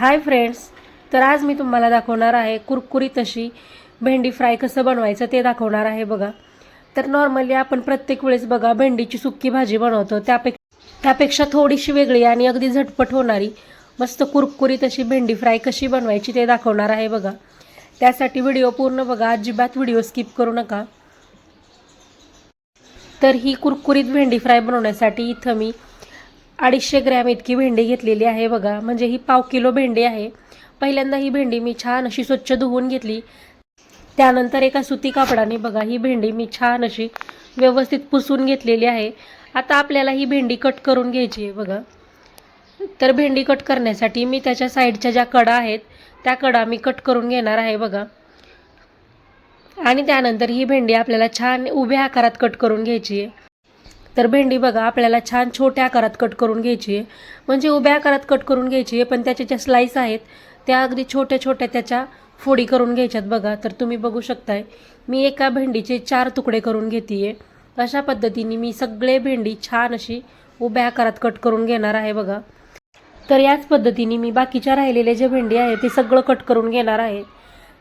Hi friends तर आज मी तुम्हाला दाखवणार आहे कुरकुरीत अशी भेंडी फ्राय कसं बनवायचं ते दाखवणार आहे बघा. तर नॉर्मली आपण प्रत्येक वेळेस बघा भेंडीची सुक्की भाजी बनवतो. त्यापेक्षा त्यापेक्षा थोडीशी वेगळी आणि अगदी झटपट होणारी मस्त कुरकुरीत अशी भेंडी फ्राय कशी बनवायची ते दाखवणार आहे बघा. त्यासाठी व्हिडिओ पूर्ण बघा. अजिबात व्हिडिओ स्किप करू नका. तर ही कुरकुरीत भेंडी फ्राय बनवण्यासाठी इथं मी अडीचशे ग्रॅम इतकी भेंडी घेतलेली आहे बघा. म्हणजे ही पाव किलो भेंडी आहे. पहिल्यांदा ही भेंडी मी छान अशी स्वच्छ धुवून घेतली. त्यानंतर एका सुती कापडाने बघा ही भेंडी मी छान अशी व्यवस्थित पुसून घेतलेली आहे. आता आपल्याला ही भेंडी कट करून घ्यायची आहे बघा. तर भेंडी कट करण्यासाठी मी त्याच्या साईडच्या ज्या कडा आहेत त्या कडा मी कट करून घेणार आहे बघा. आणि त्यानंतर ही भेंडी आपल्याला छान उभ्या आकारात कट करून घ्यायची आहे. तर भेंडी बघा आपल्याला छान छोट्या आकारात कट करून घ्यायची आहे. म्हणजे उभ्या आकारात कट करून घ्यायची आहे पण त्याच्या ज्या स्लाईस आहेत त्या अगदी छोट्या छोट्या त्याच्या फोडी करून घ्यायच्यात बघा. तर तुम्ही बघू शकताय मी एका भेंडीचे चार तुकडे करून घेते आहे अशा पद्धतीने मी सगळे भेंडी छान अशी उभ्या आकारात कट करून घेणार आहे बघा. तर याच पद्धतीने मी बाकीच्या राहिलेले जे भेंडी आहे ते सगळं कट करून घेणार आहे.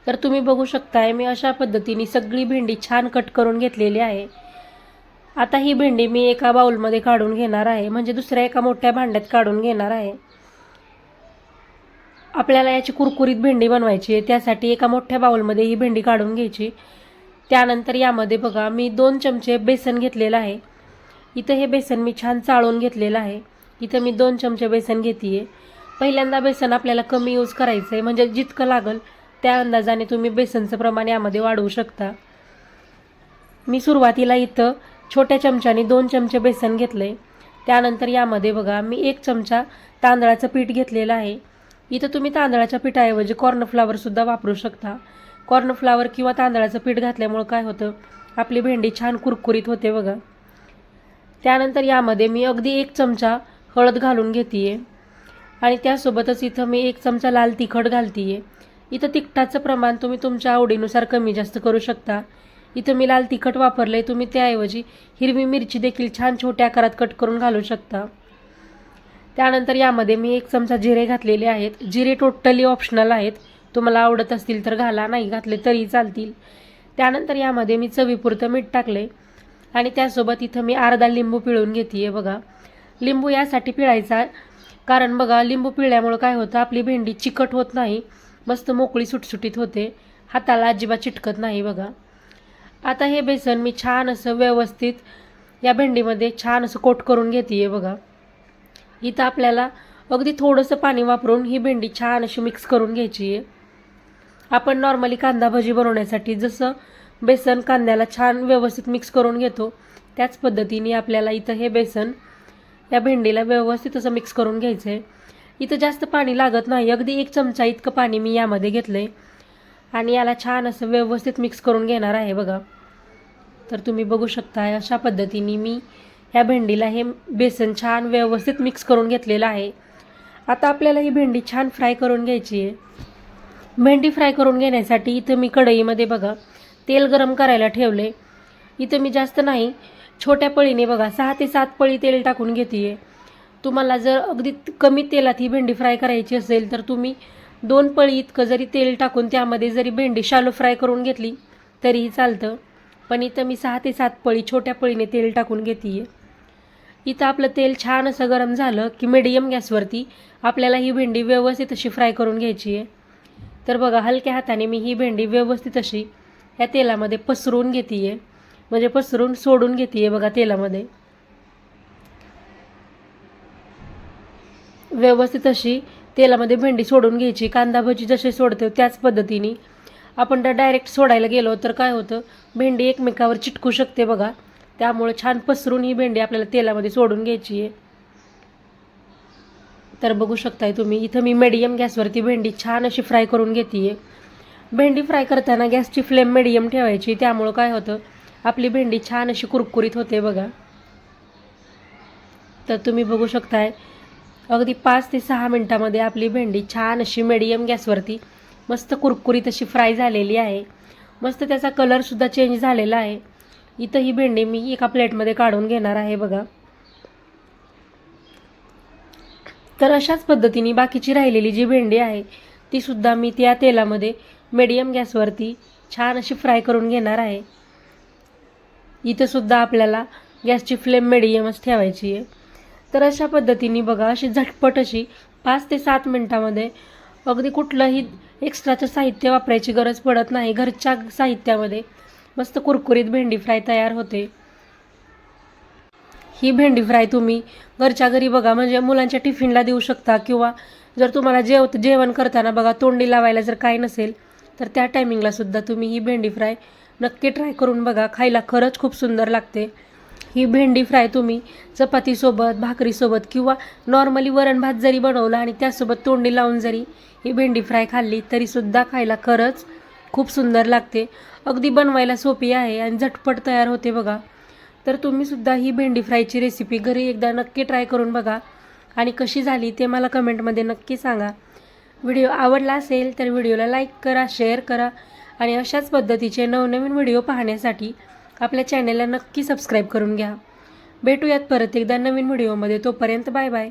तर तुम्ही बघू शकताय मी अशा पद्धतीने सगळी भेंडी छान कट करून घेतलेली आहे. आता ही भेंडी मी एका बाउलमध्ये काढून घेणार आहे. म्हणजे दुसऱ्या एका मोठ्या भांड्यात काढून घेणार आहे. आपल्याला याची कुरकुरीत भेंडी बनवायची आहे. त्यासाठी एका मोठ्या बाऊलमध्ये ही भेंडी काढून घ्यायची. त्यानंतर यामध्ये बघा मी दोन चमचे बेसन घेतलेलं आहे. इथं हे बेसन मी छान चाळून घेतलेलं आहे. इथं मी दोन चमचे बेसन घेते आहे पहिल्यांदा बेसन आपल्याला कमी यूज करायचं आहे. म्हणजे जितकं लागल त्या अंदाजाने तुम्ही बेसनचं प्रमाण यामध्ये वाढवू शकता. मी सुरुवातीला इथं छोट्या चमच्याने दोन चमचे बेसन घेतलं. आहे त्यानंतर यामध्ये बघा मी एक चमचा तांदळाचं पीठ घेतलेलं आहे. इथं तुम्ही तांदळाच्या पिठाऐवजी कॉर्नफ्लावरसुद्धा वापरू शकता. कॉर्नफ्लावर किंवा तांदळाचं पीठ घातल्यामुळं काय होतं? आपली भेंडी छान कुरकुरीत होते बघा. त्यानंतर यामध्ये मी अगदी एक चमचा हळद घालून घेते आहे आणि त्यासोबतच इथं मी एक चमचा लाल तिखट घालते आहे इथं तिखटाचं प्रमाण तुम्ही तुमच्या आवडीनुसार कमी जास्त करू शकता. इथं मी लाल तिखट वापरलं आहे तुम्ही त्याऐवजी हिरवी मिरची देखील छान छोट्या आकारात कट करून घालू शकता. त्यानंतर यामध्ये मी एक चमचा जिरे घातलेले आहेत. जिरे टोटली ऑप्शनल आहेत. तुम्हाला आवडत असतील तर घाला नाही घातले तरी चालतील. त्यानंतर यामध्ये मी चवीपुरतं मीठ टाकले आणि त्यासोबत इथं मी अर्धा लिंबू पिळून घेते आहे बघा. लिंबू यासाठी पिळायचा कारण बघा लिंबू पिळल्यामुळं काय होतं आपली भेंडी चिकट होत नाही. मस्त मोकळी सुटसुटीत होते. हाताला अजिबात चिटकत नाही बघा. आता हे बेसन मी छान असं व्यवस्थित या भेंडीमध्ये छान असं कोट करून घेते आहे बघा. इथं आपल्याला अगदी थोडंसं पाणी वापरून ही भेंडी छान अशी मिक्स करून घ्यायची आहे आपण नॉर्मली कांदा भजी बनवण्यासाठी जसं बेसन कांद्याला छान व्यवस्थित मिक्स करून घेतो त्याच पद्धतीने आपल्याला इथं हे बेसन या भेंडीला व्यवस्थित असं मिक्स करून घ्यायचं आहे इथं जास्त पाणी लागत नाही अगदी एक चमचा इतकं पाणी मी यामध्ये घेतलं आहे आणि याला छान असं व्यवस्थित मिक्स करून घेणार आहे बघा. तर तुम्ही बघू शकता अशा पद्धतीने मी ह्या भेंडीला हे बेसन छान व्यवस्थित मिक्स करून घेतलेलं आहे. आता आपल्याला ही भेंडी छान फ्राय करून घ्यायची आहे. भेंडी फ्राय करून घेण्यासाठी इथं मी कढईमध्ये बघा तेल गरम करायला ठेवले. इथं मी जास्त नाही छोट्या पळीने बघा सहा ते सात पळी तेल टाकून घेते आहे तुम्हाला जर अगदी कमी तेलात ही भेंडी फ्राय करायची असेल तर तुम्ही दोन पळी इतकं जरी तेल टाकून त्यामध्ये जरी भेंडी शालो फ्राय करून घेतली तरीही चालतं. पण इथं मी सहा ते सात पळी छोट्या पळीने तेल टाकून घेते आहे इथं आपलं तेल छान असं गरम झालं की मिडियम गॅसवरती आपल्याला ही भेंडी व्यवस्थित अशी फ्राय करून घ्यायची आहे तर बघा हलक्या हाताने मी ही भेंडी व्यवस्थित अशी या तेलामध्ये पसरून घेते आहे म्हणजे पसरून सोडून घेते आहे बघा तेलामध्ये. व्यवस्थित अशी तेलामध्ये भेंडी सोडून घ्यायची कांदा भजी जसे सोडते त्याच पद्धतीने. आपण तर डायरेक्ट सोडायला गेलो तर काय होतं भेंडी एकमेकावर चिटकू शकते बघा. त्यामुळे छान पसरून ही भेंडी आपल्याला तेलामध्ये सोडून घ्यायची आहे. तर बघू शकताय तुम्ही इथं मी मीडियम गॅसवरती भेंडी छान अशी फ्राय करून घेते आहे भेंडी फ्राय करताना गॅसची फ्लेम मिडियम ठेवायची त्यामुळं काय होतं आपली भेंडी छान अशी कुरकुरीत होते बघा. तर तुम्ही बघू शकताय अगदी पाच ते सहा मिनटामध्ये आपली भेंडी छान अशी मिडियम गॅसवरती मस्त कुरकुरीत अशी फ्राय झालेली आहे. मस्त त्याचा कलरसुद्धा चेंज झालेला आहे. इथं ही भेंडी मी एका प्लेटमध्ये काढून घेणार आहे बघा. तर अशाच पद्धतीने बाकीची राहिलेली जी भेंडी आहे ती सुद्धा मी त्या तेलामध्ये मिडियम गॅसवरती छान अशी फ्राय करून घेणार आहे. इथंसुद्धा आपल्याला गॅसची फ्लेम मिडियमच ठेवायची आहे. तर अशा पद्धतीने बघा अशी झटपट अशी पाच ते सात मिनटामध्ये अगदी कुठलंही एक्स्ट्राचं साहित्य वापरायची गरज पडत नाही. घरच्या साहित्यामध्ये मस्त कुरकुरीत भेंडी फ्राय तयार होते. ही भेंडी फ्राय तुम्ही घरच्या घरी बघा म्हणजे मुलांच्या टिफिनला देऊ शकता किंवा जर तुम्हाला जेव जेवण करताना बघा तोंडी लावायला जर काय नसेल तर त्या टायमिंगला सुद्धा तुम्ही ही भेंडी फ्राय नक्की ट्राय करून बघा. खायला खरंच खूप सुंदर लागते. ही भेंडी फ्राय तुम्ही चपातीसोबत भाकरीसोबत किंवा नॉर्मली वरण भात जरी बनवला आणि त्यासोबत तोंडी लावून जरी ही भेंडी फ्राय खाल्ली तरीसुद्धा खायला खरंच खूप सुंदर लागते. अगदी बनवायला सोपी आहे आणि झटपट तयार होते बघा. तर तुम्हीसुद्धा ही भेंडी फ्रायची रेसिपी घरी एकदा नक्की ट्राय करून बघा. आणि कशी झाली ते मला कमेंटमध्ये नक्की सांगा. व्हिडिओ आवडला असेल तर व्हिडिओला लाईक करा शेअर करा आणि अशाच पद्धतीचे नवनवीन व्हिडिओ पाहण्यासाठी आपल्या चॅनेलला नक्की सबस्क्राईब करून घ्या. भेटूयात परत एकदा नवीन व्हिडिओमध्ये तोपर्यंत बाय बाय